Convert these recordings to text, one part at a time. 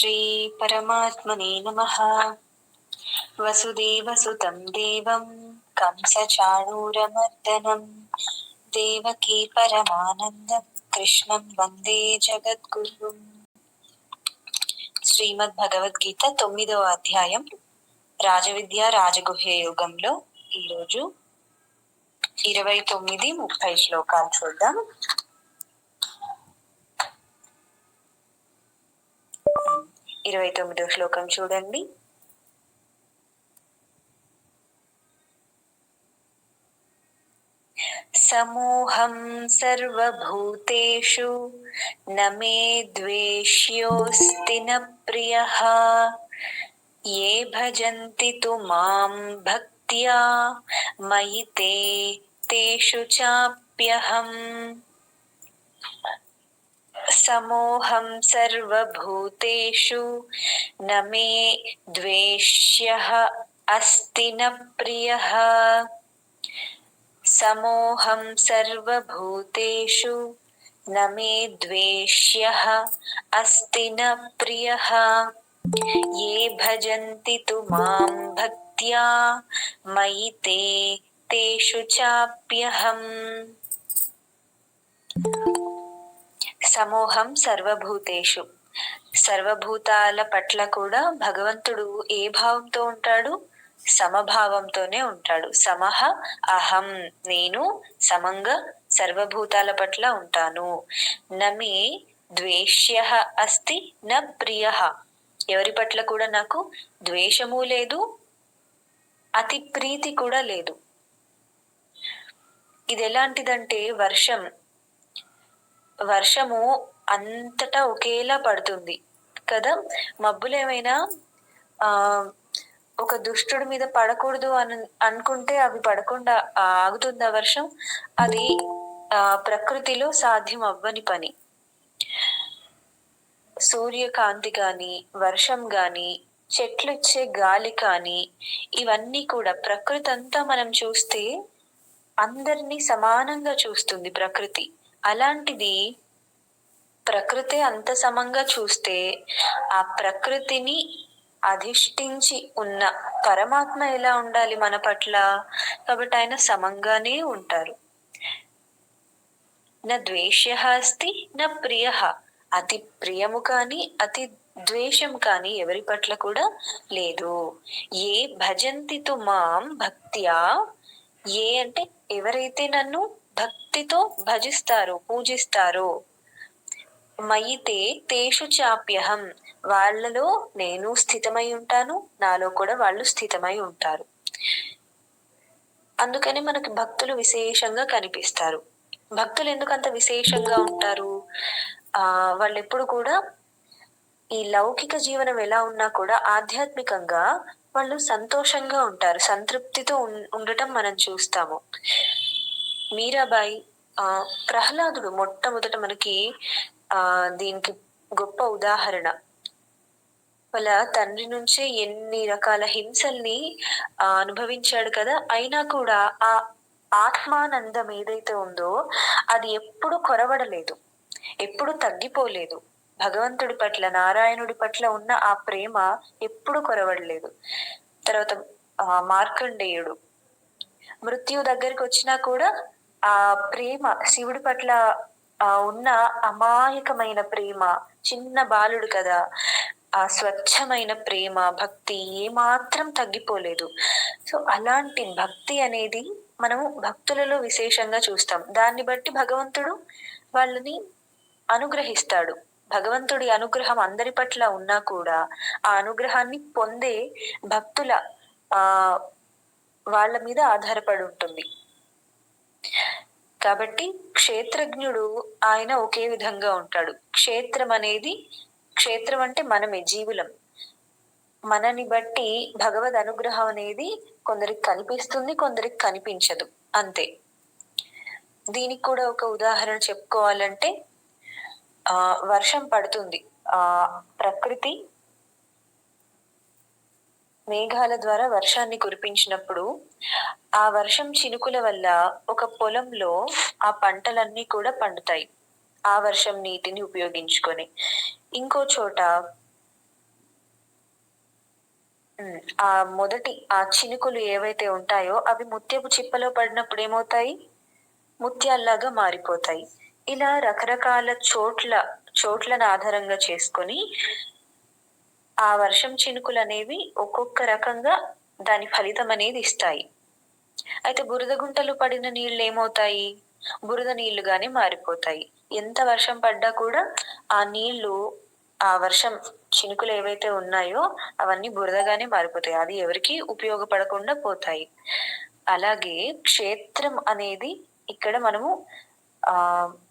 श्रीपरमात्मने नमः वसुदेवसुतं देवं कंसचाणूरमर्दनं देवकी परमानन्दं कृष्णं వందే జగద్గురుం శ్రీమద్ భగవద్గీత తొమ్మిదవ అధ్యాయం రాజవిద్య రాజగుహ్య యుగంలో ఈరోజు ఇరవై తొమ్మిది ముప్పై శ్లోకాలు చూద్దాం ఇరవై తొమ్మిదో శ్లోకం చూడండి. సమూహం సర్వభూతేషు నమే ద్వేష్యోస్తి న ప్రియ ఏ భజంతి తు మాం భక్త్యా మయి తే తేషు చాప్యహం. समोहं सर्वभूतेषु न मे द्वेष्यः अस्ति न प्रियः। समोहं सर्वभूतेषु न मे द्वेष्यः अस्ति न प्रियः। ये भजन्ति तु माँ भक्त्या, मयि ते तेषु चाप्यहम्। సమూహం సర్వభూతేషు. సర్వభూతాల పట్ల కూడా భగవంతుడు ఏ భావంతో ఉంటాడు? సమభావంతోనే ఉంటాడు. సమహ అహం నేను సమంగా సర్వభూతాల పట్ల ఉంటాను. నమే ద్వేష్య అస్తి న ప్రియ. ఎవరి పట్ల కూడా నాకు ద్వేషము లేదు అతి ప్రీతి కూడా లేదు. ఇది ఎలాంటిదంటే వర్షం. వర్షము అంతటా ఒకేలా పడుతుంది కదా? మబ్బులు ఏమైనా ఆ ఒక దుష్టుడి మీద పడకూడదు అని అనుకుంటే అవి పడకుండా ఆగుతుందా వర్షం? అది ఆ ప్రకృతిలో సాధ్యం అవ్వని పని. సూర్యకాంతి కానీ వర్షం గాని చెట్లు ఇచ్చే గాలి కానీ ఇవన్నీ కూడా ప్రకృతి అంతా మనం చూస్తే అందరినీ సమానంగా చూస్తుంది ప్రకృతి. అలాంటిది ప్రకృతి అంత సమంగా చూస్తే ఆ ప్రకృతిని అధిష్ఠించి ఉన్న పరమాత్మ ఎలా ఉండాలి మన పట్ల? కాబట్టి ఆయన సమంగానే ఉంటారు. నా ద్వేష్య అస్తి నా ప్రియ. అతి ప్రియము కానీ అతి ద్వేషం కానీ ఎవరి పట్ల కూడా లేదు. ఏ భజంతితు మాం భక్త్యా? ఏ అంటే ఎవరైతే నన్ను భక్తితో భజిస్తారో పూజిస్తారో. మయితే తేషు చాప్యహం. వాళ్ళలో నేను స్థితమై ఉంటాను నాలో కూడా వాళ్ళు స్థితమై ఉంటారు. అందుకని మనకి భక్తులు విశేషంగా కనిపిస్తారు. భక్తులు ఎందుకంత విశేషంగా ఉంటారు? ఆ వాళ్ళు ఎప్పుడు కూడా ఈ లౌకిక జీవనం ఎలా ఉన్నా కూడా ఆధ్యాత్మికంగా వాళ్ళు సంతోషంగా ఉంటారు. సంతృప్తితో ఉండటం మనం చూస్తాము. మీరాబాయి ఆ ప్రహ్లాదుడు మొట్టమొదట మనకి ఆ దీనికి గొప్ప ఉదాహరణ. వాళ్ళ తండ్రి నుంచే ఎన్ని రకాల హింసల్ని ఆ అనుభవించాడు కదా అయినా కూడా ఆ ఆత్మానందం ఏదైతే ఉందో అది ఎప్పుడు కొరవడలేదు ఎప్పుడు తగ్గిపోలేదు. భగవంతుడి పట్ల నారాయణుడి పట్ల ఉన్న ఆ ప్రేమ ఎప్పుడు కొరవడలేదు. తర్వాత మార్కండేయుడు. మృత్యు దగ్గరికి వచ్చినా కూడా ఆ ప్రేమ శివుడి పట్ల ఆ ఉన్న అమాయకమైన ప్రేమ చిన్న బాలుడు కదా ఆ స్వచ్ఛమైన ప్రేమ భక్తి ఏమాత్రం తగ్గిపోలేదు. సో అలాంటి భక్తి అనేది మనము భక్తులలో విశేషంగా చూస్తాం. దాన్ని బట్టి భగవంతుడు వాళ్ళని అనుగ్రహిస్తాడు. భగవంతుడి అనుగ్రహం అందరి పట్ల ఉన్నా కూడా ఆ అనుగ్రహాన్ని పొందే భక్తుల ఆ వాళ్ళ మీద ఆధారపడి ఉంటుంది. కాబట్టి క్షేత్రజ్ఞుడు ఆయన ఒకే విధంగా ఉంటాడు. క్షేత్రం అనేది క్షేత్రం అంటే మనమే జీవులం. మనని బట్టి భగవద్ అనుగ్రహం అనేది కొందరికి కనిపిస్తుంది కొందరికి కనిపించదు. అంతే. దీనికి కూడా ఒక ఉదాహరణ చెప్పుకోవాలంటే ఆ వర్షం పడుతుంది. ఆ ప్రకృతి మేఘాల ద్వారా వర్షాన్ని కురిపించినప్పుడు ఆ వర్షం చినుకుల వల్ల ఒక పొలంలో ఆ పంటలన్నీ కూడా పండుతాయి. ఆ వర్షం నీటిని ఉపయోగించుకొని. ఇంకో చోట ఆ మొదటి ఆ చినుకులు ఏవైతే ఉంటాయో అవి ముత్యపు చిప్పలో పడినప్పుడు ఏమవుతాయి? ముత్యాల్లాగా మారిపోతాయి. ఇలా రకరకాల చోట్ల చోట్లను ఆధారంగా చేసుకొని ఆ వర్షం చినుకులు అనేవి ఒక్కొక్క రకంగా దాని ఫలితం అనేది ఇస్తాయి. అయితే బురద గుంటలు పడిన నీళ్ళు ఏమవుతాయి? బురద నీళ్ళుగానే మారిపోతాయి. ఎంత వర్షం పడ్డా కూడా ఆ నీళ్ళు ఆ వర్షం చినుకులు ఏవైతే ఉన్నాయో అవన్నీ బురదగానే మారిపోతాయి. అది ఎవరికి ఉపయోగపడకుండా పోతాయి. అలాగే క్షేత్రం అనేది ఇక్కడ మనము ఆ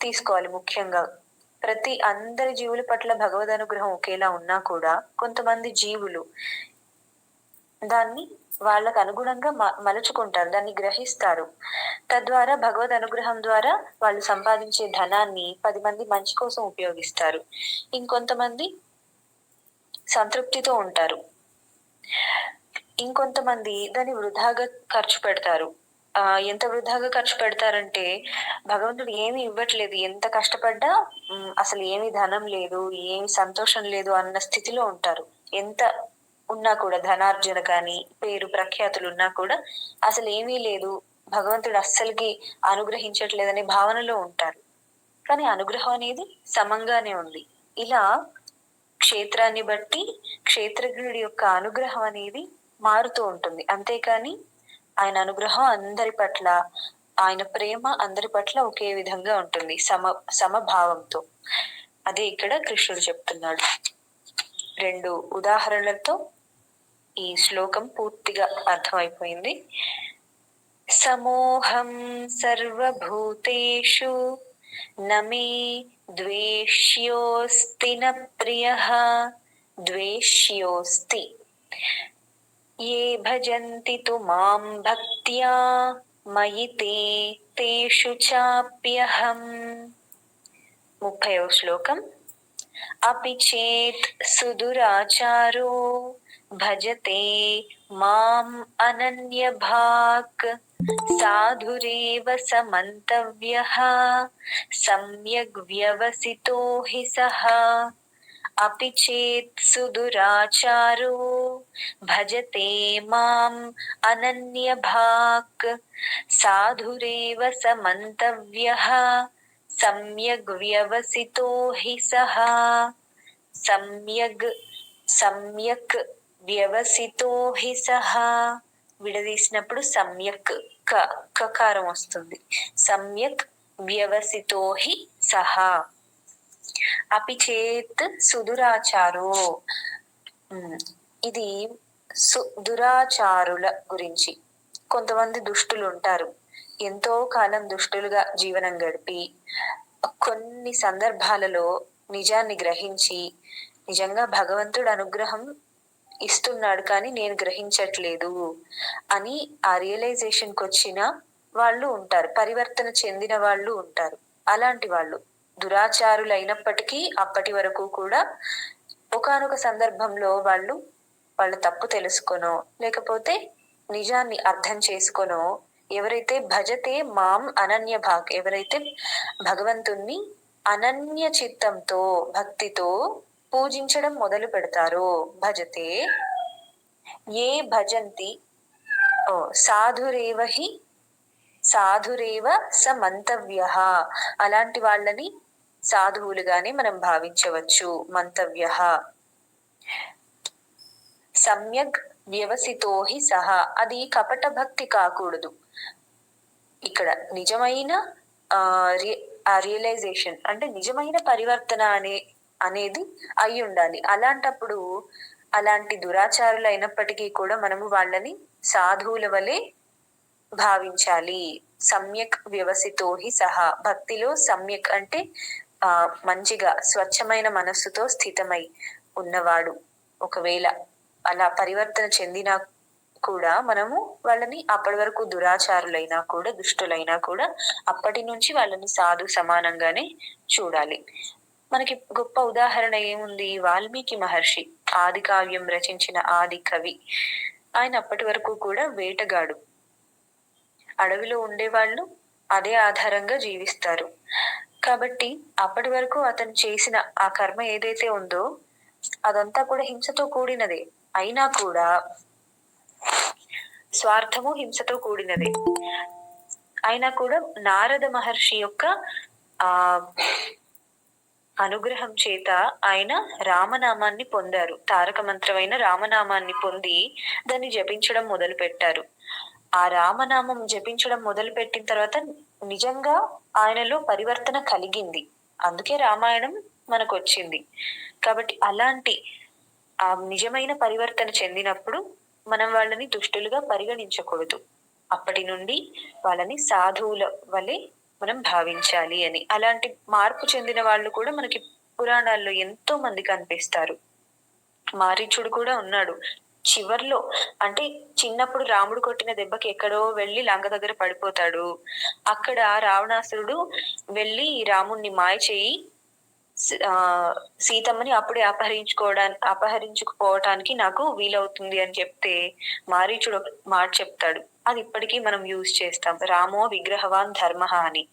తీసుకోవాలి ముఖ్యంగా. ప్రతి అందరి జీవుల పట్ల భగవద్ అనుగ్రహం ఒకేలా ఉన్నా కూడా కొంతమంది జీవులు దాన్ని వాళ్ళకు అనుగుణంగా మ- మలుచుకుంటారు దాన్ని గ్రహిస్తారు. తద్వారా భగవద్ అనుగ్రహం ద్వారా వాళ్ళు సంపాదించే ధనాన్ని పది మంది మంచి కోసం ఉపయోగిస్తారు. ఇంకొంతమంది సంతృప్తితో ఉంటారు. ఇంకొంతమంది దాన్ని వృధాగా ఖర్చు పెడతారు. ఎంత వృధాగా ఖర్చు పెడతారంటే భగవంతుడు ఏమి ఇవ్వట్లేదు. ఎంత కష్టపడ్డా అసలు ఏమి ధనం లేదు ఏమి సంతోషం లేదు అన్న స్థితిలో ఉంటారు. ఎంత ఉన్నా కూడా ధనార్జన కానీ పేరు ప్రఖ్యాతులు ఉన్నా కూడా అసలు ఏమీ లేదు. భగవంతుడు అస్సలకి అనుగ్రహించట్లేదనే భావనలో ఉంటారు. కానీ అనుగ్రహం అనేది సమంగానే ఉంది. ఇలా క్షేత్రాన్ని బట్టి క్షేత్రజ్ఞుడి యొక్క అనుగ్రహం అనేది మారుతూ ఉంటుంది. అంతేకాని ఆయన అనుగ్రహం అందరి పట్ల ఆయన ప్రేమ అందరి పట్ల ఒకే విధంగా ఉంటుంది సమ సమభావంతో. అదే ఇక్కడ కృష్ణుడు చెప్తున్నాడు. రెండు ఉదాహరణలతో ఈ శ్లోకం పూర్తిగా అర్థమైపోయింది. సమోహం సర్వభూతేషు నమే ద్వేష్యోస్తి న ప్రియ ద్వేష్యోస్తి. ये भजन्ति तु माँ भक्त्या, मयि ते, तेषु चाप्यहम्। मुफयो श्लोकम् अपि चेत् सुदुराचारो भजते माम् अनन्यभाक्। साधुरेव समन्तव्यः, सम्यग् व्यवसितो हि सः। अपि चेत् सुदुराचारो भजते माम् अनन्यभाक् साधुरेव समन्तव्यः सम्यग् व्यवसितो हि सः సమ్యగ్ సమ్యక్ వ్యవసితో హి సహా విడదీసినప్పుడు సమ్యక్ క కకారం వస్తుంది సమ్యక్ వ్యవసితో హి సహా అపి చేత్ సుదురాచారో. ఇది సు దురాచారుల గురించి. కొంతమంది దుష్టులు ఉంటారు. ఎంతో కాలం దుష్టులుగా జీవనం గడిపి కొన్ని సందర్భాలలో నిజాన్ని గ్రహించి నిజంగా భగవంతుడు అనుగ్రహం ఇస్తున్నాడు కానీ నేను గ్రహించట్లేదు అని ఆ రియలైజేషన్కి వచ్చిన వాళ్ళు ఉంటారు. పరివర్తన చెందిన వాళ్ళు ఉంటారు. అలాంటి వాళ్ళు. దురాచారులైనప్పటికీ అప్పటి వరకు కూడా ఒకానొక సందర్భంలో వాళ్ళు వాళ్ళ తప్పు తెలుసుకొనో లేకపోతే నిజాన్ని అర్థం చేసుకొనో ఎవరైతే భజతే మాం అనన్య భాగ్ ఎవరైతే భగవంతుణ్ణి అనన్య చిత్తంతో భక్తితో పూజించడం మొదలు పెడతారో భజతే ఏ భజంతి ఓ సాధురేవ హి సాధురేవ స మంతవ్య అలాంటి వాళ్ళని సాధువులుగానే మనం భావించవచ్చు. మంతవ్య. సమ్యగ్ వ్యవసితో హి సహా. అది కపట భక్తి కాకూడదు. ఇక్కడ నిజమైన ఆ ఆ రియలైజేషన్ అంటే నిజమైన పరివర్తన అనే అనేది అయి ఉండాలి. అలాంటప్పుడు అలాంటి దురాచారులు అయినప్పటికీ కూడా మనము వాళ్ళని సాధువుల వలె భావించాలి. సమ్యక్ వ్యవసితో హి సహా. భక్తిలో సమ్యక్ అంటే ఆ మంచిగా స్వచ్ఛమైన మనస్సుతో స్థితమై ఉన్నవాడు. ఒకవేళ అలా పరివర్తన చెందినా కూడా మనము వాళ్ళని అప్పటి వరకు దురాచారులైనా కూడా దుష్టులైనా కూడా అప్పటి నుంచి వాళ్ళని సాధు సమానంగానే చూడాలి. మనకి గొప్ప ఉదాహరణ ఏముంది? వాల్మీకి మహర్షి ఆది కావ్యం రచించిన ఆది కవి. ఆయన అప్పటి వరకు కూడా వేటగాడు. అడవిలో ఉండేవాళ్ళు అదే ఆధారంగా జీవిస్తారు. కాబట్టి అప్పటి వరకు అతను చేసిన ఆ కర్మ ఏదైతే ఉందో అదంతా కూడా హింసతో కూడినదే. అయినా కూడా స్వార్థము హింసతో కూడినదే. అయినా కూడా నారద మహర్షి యొక్క ఆ అనుగ్రహం చేత ఆయన రామనామాన్ని పొందారు. తారక మంత్రమైన రామనామాన్ని పొంది దాన్ని జపించడం మొదలు పెట్టారు ఆ రామనామం జపించడం మొదలు పెట్టిన తర్వాత నిజంగా ఆయనలో పరివర్తన కలిగింది. అందుకే రామాయణం మనకు వచ్చింది కాబట్టి అలాంటి ఆ నిజమైన పరివర్తన చెందినప్పుడు మనం వాళ్ళని దుష్టులుగా పరిగణించకూడదు. అప్పటి నుండి వాళ్ళని సాధువుల వలె మనం భావించాలి అని. అలాంటి మార్పు చెందిన వాళ్ళు కూడా మనకి పురాణాల్లో ఎంతో మంది కనిపిస్తారు. మారీచుడు కూడా ఉన్నాడు. చివర్లో అంటే చిన్నప్పుడు రాముడు కొట్టిన దెబ్బకి ఎక్కడో వెళ్ళి లంక దగ్గర పడిపోతాడు. అక్కడ రావణాసురుడు వెళ్ళి రాముణ్ణి మాయ చేయి ఆ సీతమ్మని అప్పుడే అపహరించుకోవడానికి అపహరించుకుపోవటానికి నాకు వీలవుతుంది అని చెప్తే మారీచుడు ఒక మాట చెప్తాడు. అది ఇప్పటికీ మనం యూజ్ చేస్తాం. రామో విగ్రహవాన్ ధర్మ అని.